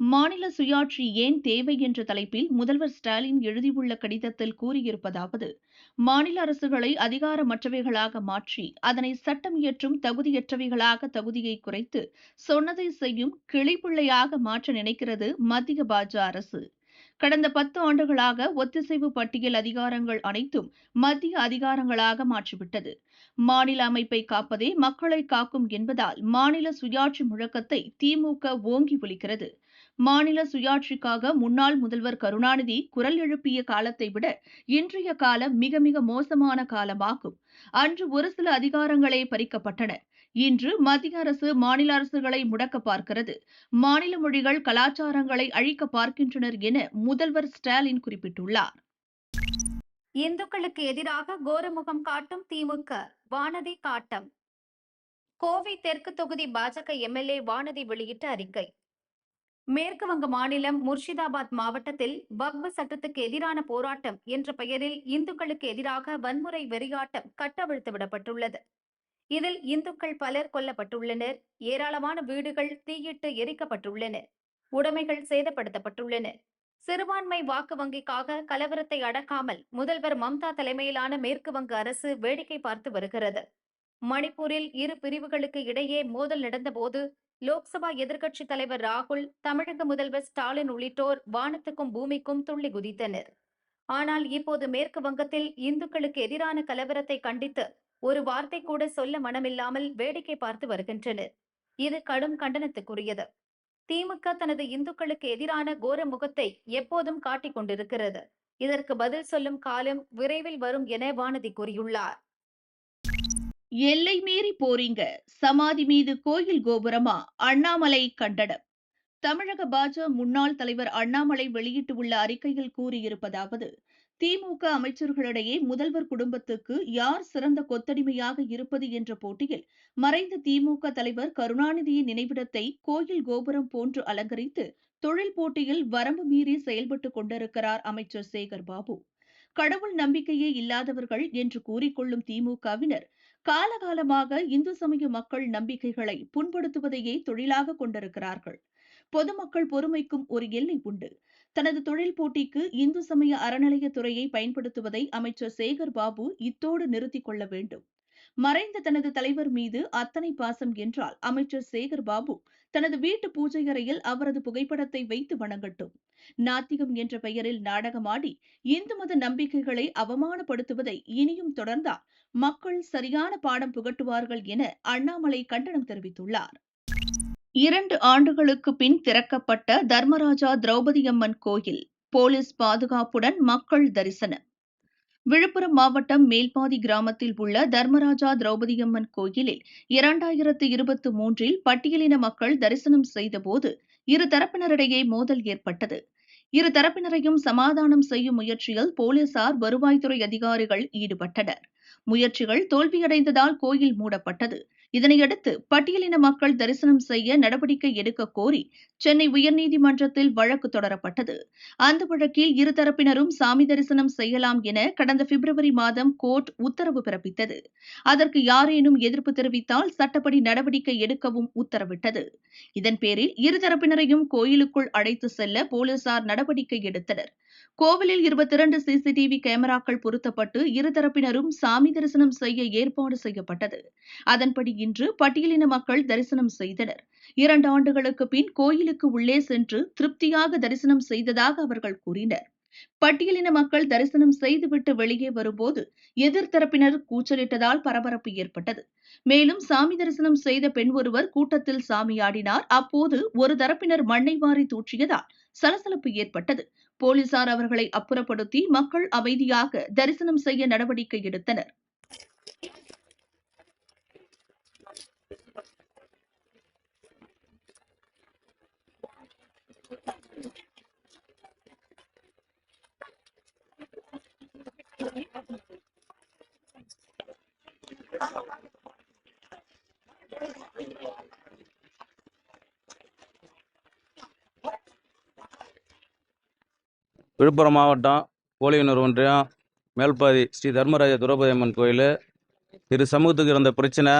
மாநில சுயாட்சி ஏன் தேவை என்ற தலைப்பில் முதல்வர் ஸ்டாலின் எழுதியுள்ள கடிதத்தில் கூறியிருப்பதாவது மாநில அரசுகளை அதிகாரமற்றவைகளாக மாற்றி அதனை சட்டம் இயற்றும் தகுதியற்றவைகளாக தகுதியை குறைத்து சொன்னதை செய்யும் கிளிப்பிள்ளையாக மாற்ற நினைக்கிறது மத்திய பாஜ அரசு. கடந்த பத்து ஆண்டுகளாக ஒத்திசைவு பட்டியல் அதிகாரங்கள் அனைத்தும் மத்திய அதிகாரங்களாக மாற்றிவிட்டது. மாநில அமைப்பை காப்பதே மக்களை காக்கும் என்பதால் மாநில சுயாட்சி முழக்கத்தை திமுக ஓங்கி ஒலிக்கிறது. மாநில சுயாட்சிக்காக முன்னாள் முதல்வர் கருணாநிதி குரல் எழுப்பிய காலத்தை விட இன்றைய காலம் மிக மிக மோசமான காலமாகும். அன்று ஒரு சில அதிகாரங்களே பறிக்கப்பட்டன. இன்று மத்திய அரசு மாநில அரசுகளை முடக்க பார்க்கிறது. மாநில மொழிகள் கலாச்சாரங்களை அழிக்க பார்க்கின்றனர் என முதல்வர் ஸ்டாலின் குறிப்பிட்டுள்ளார். இந்துக்களுக்கு எதிராக கோரமுகம் காட்டும் திமுக வானதி காட்டம். கோவை தெற்கு தொகுதி பாஜக எம்எல்ஏ வானதி வெளியிட்ட அறிக்கை. மேற்கு வங்க மாநிலம் முர்ஷிதாபாத் மாவட்டத்தில் வக்பு சட்டத்துக்கு எதிரான போராட்டம் என்ற பெயரில் இந்துக்களுக்கு எதிராக வன்முறை வெறியாட்டம் கட்டவிழ்த்து விடப்பட்டுள்ளது. இதில் இந்துக்கள் பலர் கொல்லப்பட்டுள்ளனர். ஏராளமான வீடுகள் தீயிட்டு எரிக்கப்பட்டுள்ளன. உடைமைகள் சேதப்படுத்தப்பட்டுள்ளன. சிறுபான்மை வாக்கு வங்கிக்காக கலவரத்தை அடக்காமல் முதல்வர் மம்தா தலைமையிலான மேற்கு வங்க அரசு வேடிக்கை பார்த்து வருகிறது. மணிப்பூரில் இரு பிரிவுகளுக்கு இடையே மோதல் நடந்தபோது லோக்சபா எதிர்க்கட்சி தலைவர் ராகுல் தமிழக முதல்வர் ஸ்டாலின் உள்ளிட்டோர் வானத்துக்கும் பூமிக்கும் துள்ளி குதித்தனர். ஆனால் இப்போது மேற்கு வங்கத்தில் இந்துக்களுக்கு எதிரான கலவரத்தை கண்டித்து ஒரு வார்த்தை கூட சொல்ல மனமில்லாமல் வேடிக்கை பார்த்து வருகின்றனர். இது கடும் கண்டனத்துக்குரியது. திமுக தனது இந்துக்களுக்கு எதிரான கோர முகத்தை எப்போதும் காட்டிக் கொண்டிருக்கிறது. இதற்கு பதில் சொல்லும் காலம் விரைவில் வரும் என வானதி கூறியுள்ளார். எல்லை மீறி போறீங்க. சமாதி மீது கோயில் கோபுரமா? அண்ணாமலை கண்டனம். தமிழக பாஜ முன்னாள் தலைவர் அண்ணாமலை வெளியிட்டுள்ள அறிக்கையில் கூறியிருப்பதாவது திமுக அமைச்சர்களிடையே முதல்வர் குடும்பத்துக்கு யார் சிறந்த கொத்தடிமையாக இருப்பது என்ற போட்டியில் மறைந்த திமுக தலைவர் கருணாநிதியின் நினைவிடத்தை கோயில் கோபுரம் போன்று அலங்கரித்து தொழில் போட்டியில் வரம்பு மீறி செயல்பட்டுக் கொண்டிருக்கிறார் அமைச்சர் சேகர் பாபு. கடவுள் நம்பிக்கையே இல்லாதவர்கள் என்று கூறிக்கொள்ளும் திமுகவினர் காலகாலமாக இந்து சமய மக்கள் நம்பிக்கைகளை புண்படுத்துவதையே தொழிலாக கொண்டிருக்கிறார்கள். பொதுமக்கள் பொறுமைக்கும் ஒரு எல்லை உண்டு. தனது தொழில் போட்டிக்கு இந்து சமய அறநிலையத்துறையை பயன்படுத்துவதை அமைச்சர் சேகர் பாபு இத்தோடு நிறுத்திக் கொள்ள வேண்டும். மறைந்த தனது தலைவர் மீது அத்தனை பாசம் என்றால் அமைச்சர் சேகர் பாபு தனது வீட்டு பூஜை அறையில் அவரது புகைப்படத்தை வைத்து வணங்கட்டும். நாத்திகம் என்ற பெயரில் நாடகமாடி இந்து மத நம்பிக்கைகளை அவமானப்படுத்துவதை இனியும் தொடர்ந்தால் மக்கள் சரியான பாடம் புகட்டுவார்கள் என அண்ணாமலை கண்டனம் தெரிவித்துள்ளார். இரண்டு ஆண்டுகளுக்கு பின் திறக்கப்பட்ட தர்மராஜா திரௌபதியம்மன் கோயில் போலீஸ் பாதுகாப்புடன் மக்கள் தரிசனம். விழுப்புரம் மாவட்டம் மேல்பாதி கிராமத்தில் உள்ள தர்மராஜா திரௌபதியம்மன் கோயிலில் இரண்டாயிரத்து இருபத்தி மூன்றில் பட்டியலின மக்கள் தரிசனம் செய்தபோது இரு தரப்பினரிடையே மோதல் ஏற்பட்டது. இரு தரப்பினரையும் சமாதானம் செய்யும் முயற்சியில் போலீசார் வருவாய்த்துறை அதிகாரிகள் ஈடுபட்டனர். முயற்சிகள் தோல்வியடைந்ததால் கோயில் மூடப்பட்டது. இதனையடுத்து பட்டியலின மக்கள் தரிசனம் செய்ய நடவடிக்கை எடுக்க கோரி சென்னை உயர்நீதிமன்றத்தில் வழக்கு தொடரப்பட்டது. அந்த வழக்கில் இருதரப்பினரும் சாமி தரிசனம் செய்யலாம் என கடந்த பிப்ரவரி மாதம் கோர்ட் உத்தரவு பிறப்பித்தது. அதற்கு யாரேனும் எதிர்ப்பு தெரிவித்தால் சட்டப்படி நடவடிக்கை எடுக்கவும் உத்தரவிட்டது. இதன் பேரில் இருதரப்பினரையும் கோயிலுக்குள் அழைத்து செல்ல போலீசார் நடவடிக்கை எடுத்தனர். கோவிலில் இருபத்தி இரண்டு சிசிடிவி கேமராக்கள் பொருத்தப்பட்டு இருதரப்பினரும் சாமி தரிசனம் செய்ய ஏற்பாடு செய்யப்பட்டது. அதன்படி இன்று பட்டியலின மக்கள் தரிசனம் செய்தனர். இரண்டு ஆண்டுகளுக்கு பின் கோயிலுக்கு உள்ளே சென்று திருப்தியாக தரிசனம் செய்ததாக அவர்கள் கூறினர். பட்டியலின மக்கள் தரிசனம் செய்துவிட்டு வெளியே வரும்போது எதிர்த்தரப்பினர் கூச்சலிட்டதால் பரபரப்பு ஏற்பட்டது. மேலும் சாமி தரிசனம் செய்த பெண் ஒருவர் கூட்டத்தில் சாமியாடினார். அப்போது ஒரு தரப்பினர் மண்ணை வாரி தூற்றியதால் சலசலப்பு ஏற்பட்டது போலீசார் அவர்களை அப்புறப்படுத்தி மக்கள் அமைதியாக தரிசனம் செய்ய நடவடிக்கை எடுத்தனர் Thank you. விழுப்புரம் மாவட்டம் கோழியனூர் ஒன்றியம் மேல்பாதி ஸ்ரீ தர்மராஜ துரபதி அம்மன் கோயில். இரு சமூகத்துக்கு இருந்த பிரச்சனை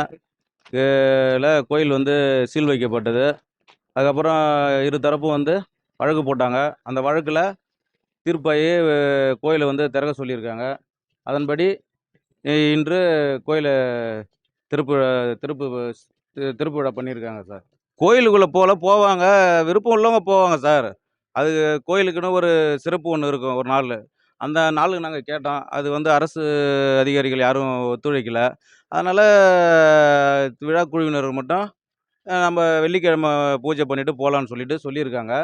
கோயில் வந்து சீல் வைக்கப்பட்டது. அதுக்கப்புறம் இரு தரப்பும் வந்து வழக்கு போட்டாங்க. அந்த வழக்கில் தீர்ப்பாகி கோயிலை வந்து திறக்க சொல்லியிருக்காங்க. அதன்படி இன்று கோயிலை திருப்பு திருப்பு திருப்பு விழா பண்ணியிருக்காங்க சார். கோயிலுக்குள்ளே போல போவாங்க விருப்பம் உள்ளவங்க போவாங்க சார். அது கோயிலுக்குன்னு ஒரு சிறப்பு ஒன்று இருக்கும் ஒரு நாள் அந்த நாளுக்கு நாங்கள் கேட்டோம். அது வந்து அரசு அதிகாரிகள் யாரும் ஒத்துழைக்கல. அதனால் விழா குழுவினர் மட்டும் நம்ம வெள்ளிக்கிழமை பூஜை பண்ணிட்டு போகலான்னு சொல்லிட்டு சொல்லியிருக்காங்க.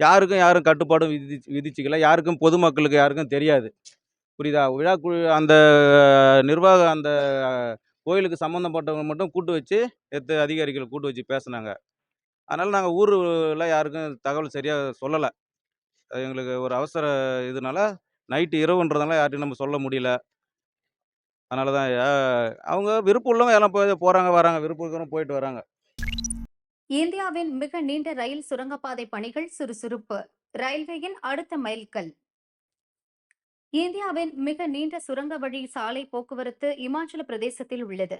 யாருக்கும் யாரும் கட்டுப்பாடும் விதி விதிச்சிக்கல. யாருக்கும் பொதுமக்களுக்கு யாருக்கும் தெரியாது. புரியுதா? விழா குழு அந்த நிர்வாகம் அந்த கோயிலுக்கு சம்மந்தப்பட்டவங்க மட்டும் கூட்டு வச்சு எத்தனை அதிகாரிகள் கூட்டு வச்சு பேசுனாங்க. அதனால் நாங்கள் ஊரில் யாருக்கும் தகவல் சரியாக சொல்லலை. எங்களுக்கு ஒரு அவசர இதனால நைட்டு இரவுன்றதுனால யார்ட்டையும் நம்ம சொல்ல முடியல. அதனால தான் அவங்க விருப்பம் உள்ளவங்க எல்லாம் போய் போகிறாங்க வராங்க விருப்பம் இருக்கிறவங்க போயிட்டு வராங்க. இந்தியாவின் மிக நீண்ட ரயில் சுரங்கப்பாதை பணிகள் சுறுசுறுப்பு ரயில்வேயின் அடுத்த மைல்கல். இந்தியாவின் மிக நீண்ட சுரங்க வழி சாலை போக்குவரத்து இமாச்சல பிரதேசத்தில் உள்ளது.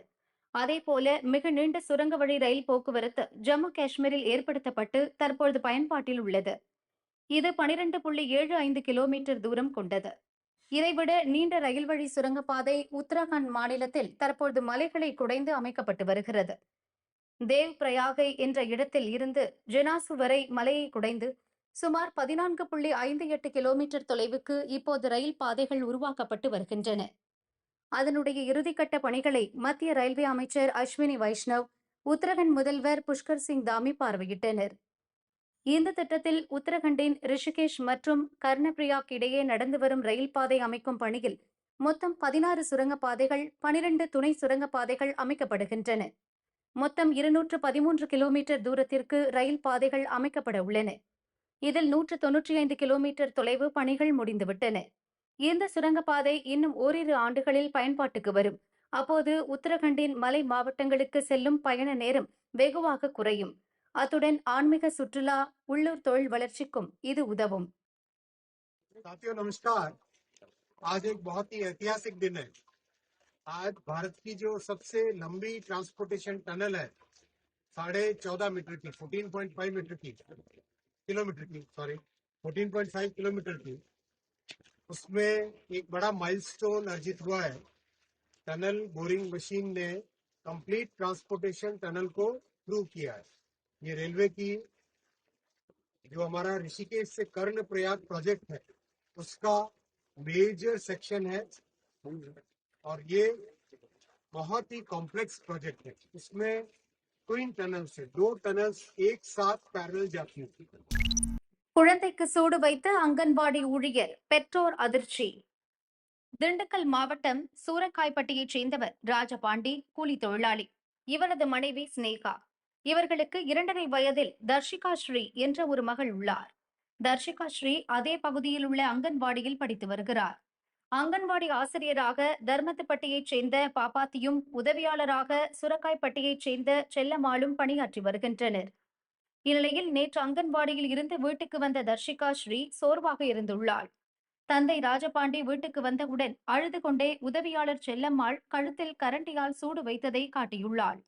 அதேபோல மிக நீண்ட சுரங்க வழி ரயில் போக்குவரத்து ஜம்மு காஷ்மீரில் ஏற்படுத்தப்பட்டு தற்பொழுது பயன்பாட்டில் உள்ளது. இது பனிரெண்டு புள்ளி ஏழு ஐந்து கிலோமீட்டர் தூரம் கொண்டது. இதைவிட நீண்ட ரயில் வழி சுரங்கப்பாதை உத்தரகாண்ட் மாநிலத்தில் தற்போது மலைகளை குடைந்து அமைக்கப்பட்டு வருகிறது. தேவ் பிரயாகை என்ற இடத்தில் இருந்து ஜெனாசு வரை மலையை குடைந்து சுமார் பதினான்கு புள்ளி ஐந்து எட்டு கிலோமீட்டர் தொலைவுக்கு இப்போது ரயில் பாதைகள் உருவாக்கப்பட்டு வருகின்றன. அதனுடைய இறுதிக்கட்ட பணிகளை மத்திய ரயில்வே அமைச்சர் அஸ்வினி வைஷ்ணவ் உத்தரகண்ட் முதல்வர் புஷ்கர் சிங் தாமி பார்வையிட்டனர். இந்த திட்டத்தில் உத்தரகண்டின் ரிஷிகேஷ் மற்றும் கர்ணபிரியாக் இடையே நடந்து வரும் ரயில் பாதை அமைக்கும் பணியில் மொத்தம் பதினாறு சுரங்கப்பாதைகள் பனிரெண்டு துணை சுரங்கப்பாதைகள் அமைக்கப்படுகின்றன. மொத்தம் இருநூற்று பதிமூன்று கிலோமீட்டர் தூரத்திற்கு ரயில் பாதைகள் அமைக்கப்பட உள்ளன. இதில் நூற்று தொன்னூற்றி ஐந்து கிலோமீட்டர் தொலைவு பணிகள் முடிந்துவிட்டன. இந்த சுரங்கப்பாதை இன்னும் ஓரிரு ஆண்டுகளில் பயன்பாட்டுக்கு வரும். அப்போது உத்தரகண்டின் மலை மாவட்டங்களுக்கு செல்லும் பயண நேரம் வெகுவாக குறையும். அத்துடன் ஆன்மீக சுற்றுலா உள்ளூர் தொழில் வளர்ச்சிக்கும் இது உதவும் साथियों नमस्कार आज एक बहुत ही ऐतिहासिक दिन है आज भारत की जो सबसे लंबी ट्रांसपोर्टेशन टनल है साढ़े चौदह मीटर की फोर्टीन पॉइंट फाइव मीटर की किलोमीटर की sorry fourteen point five kilometre की उसमें एक बड़ा माइलस्टोन अर्जित हुआ है टनल बोरिंग मशीन ने कंप्लीट ट्रांसपोर्टेशन टनल को प्रूव किया है ये रेलवे की जो हमारा ऋषिकेश से कर्ण प्रयाग प्रोजेक्ट है उसका मेजर सेक्शन है और ये बहुत ही कॉम्प्लेक्स प्रोजेक्ट है इसमें ट्विन टनल से दो टनल्स एक साथ पैरेलल जाती हैं குழந்தைக்கு சூடு வைத்த அங்கன்வாடி ஊழியர் பெற்றோர் அதிர்ச்சி திண்டுக்கல் மாவட்டம் சூரக்காய்பட்டியைச் சேர்ந்தவர் ராஜபாண்டி கூலி தொழிலாளி இவரது மனைவி சினேகா இவர்களுக்கு இரண்டரை வயதில் தர்ஷிகா ஸ்ரீ என்ற ஒரு மகள் உள்ளார். தர்ஷிகா ஸ்ரீ அதே பகுதியில் உள்ள அங்கன்வாடியில் படித்து வருகிறார். அங்கன்வாடி ஆசிரியராக தர்மத்துப்பட்டியைச் சேர்ந்த பாப்பாத்தியும் உதவியாளராக சுரக்காய்பட்டியைச் சேர்ந்த செல்லம்மாளும் பணியாற்றி வருகின்றனர். இந்நிலையில் நேற்று அங்கன்வாடியில் இருந்து வீட்டுக்கு வந்த தர்ஷிகா ஸ்ரீ சோர்வாக இருந்துள்ளாள். தந்தை ராஜபாண்டி வீட்டுக்கு வந்தவுடன் அழுது கொண்டே உதவியாளர் செல்லம்மாள் கழுத்தில் கரண்டியால் சூடு வைத்ததை காட்டியுள்ளாள்.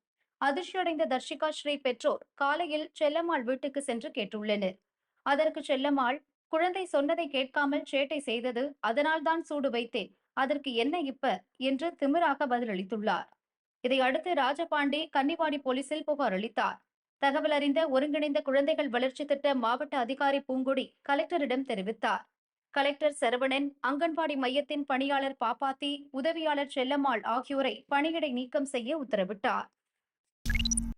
அதிர்ச்சியடைந்த தர்ஷிகா ஸ்ரீ பெற்றோர் காலையில் செல்லம்மாள் வீட்டுக்கு சென்று கேட்டுள்ளனர். அதற்கு செல்லம்மாள் குழந்தை சொன்னதை கேட்காமல் சேட்டை செய்தது அதனால்தான் சூடு வைத்தேன். அதற்கு என்ன இப்ப என்று திமிராக பதிலளித்துள்ளார். இதையடுத்து ராஜபாண்டி கன்னிவாடி போலீசில் புகார் அளித்தார். தகவல் அறிந்த ஒருங்கிணைந்த குழந்தைகள் வளர்ச்சி திட்ட மாவட்ட அதிகாரி பூங்குடி கலெக்டரிடம் தெரிவித்தார். கலெக்டர் சரவணன் அங்கன்வாடி மையத்தின் பணியாளர் பாப்பாத்தி உதவியாளர் செல்லம்மாள் ஆகியோரை பணியிடை நீக்கம் செய்ய உத்தரவிட்டார்.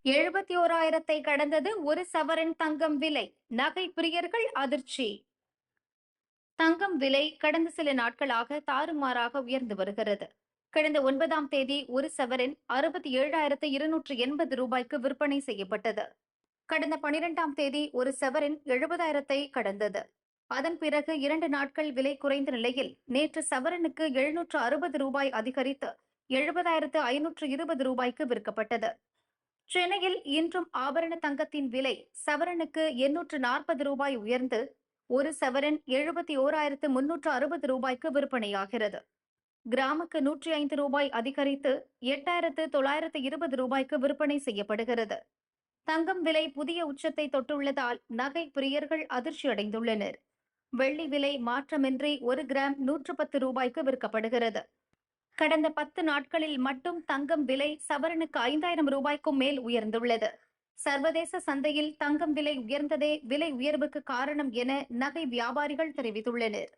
எழுபத்தி ஓராயிரத்தை கடந்தது ஒரு சவரன் தங்கம் விலை. நகை பிரியர்கள் அதிர்ச்சி. தங்கம் விலை கடந்த சில நாட்களாக தாறுமாறாக உயர்ந்து வருகிறது. கடந்த ஒன்பதாம் தேதி ஒரு சவரன் அறுபத்தி ஏழாயிரத்து இருநூற்று எண்பது ரூபாய்க்கு விற்பனை செய்யப்பட்டது. கடந்த பனிரெண்டாம் தேதி ஒரு சவரன் எழுபதாயிரத்தை கடந்தது. அதன் பிறகு இரண்டு நாட்கள் விலை குறைந்த நிலையில் நேற்று சவரனுக்கு எழுநூற்று அறுபது ரூபாய் அதிகரித்து எழுபதாயிரத்து ஐநூற்று இருபது ரூபாய்க்கு விற்கப்பட்டது. சென்னையில் இன்றும் ஆபரண தங்கத்தின் விலை சவரனுக்கு எண்ணூற்று நாற்பது ரூபாய் உயர்ந்து ஒரு சவரன் எழுபத்தி ஓராயிரத்து முன்னூற்று அறுபது ரூபாய்க்கு விற்பனையாகிறது. கிராமுக்கு நூற்றி ஐந்து ரூபாய் அதிகரித்து எட்டாயிரத்து தொள்ளாயிரத்து இருபது ரூபாய்க்கு விற்பனை செய்யப்படுகிறது. தங்கம் விலை புதிய உச்சத்தை தொட்டுள்ளதால் நகை பிரியர்கள் அதிர்ச்சி அடைந்துள்ளனர். வெள்ளி விலை மாற்றமின்றி ஒரு கிராம் நூற்று பத்து ரூபாய்க்கு விற்கப்படுகிறது. கடந்த பத்து நாட்களில் மட்டும் தங்கம் விலை சவரனுக்கு ஐந்தாயிரம் ரூபாய்க்கும் மேல் உயர்ந்துள்ளது. சர்வதேச சந்தையில் தங்கம் விலை உயர்ந்ததே விலை உயர்வுக்கு காரணம் என நகை வியாபாரிகள் தெரிவித்துள்ளனர்.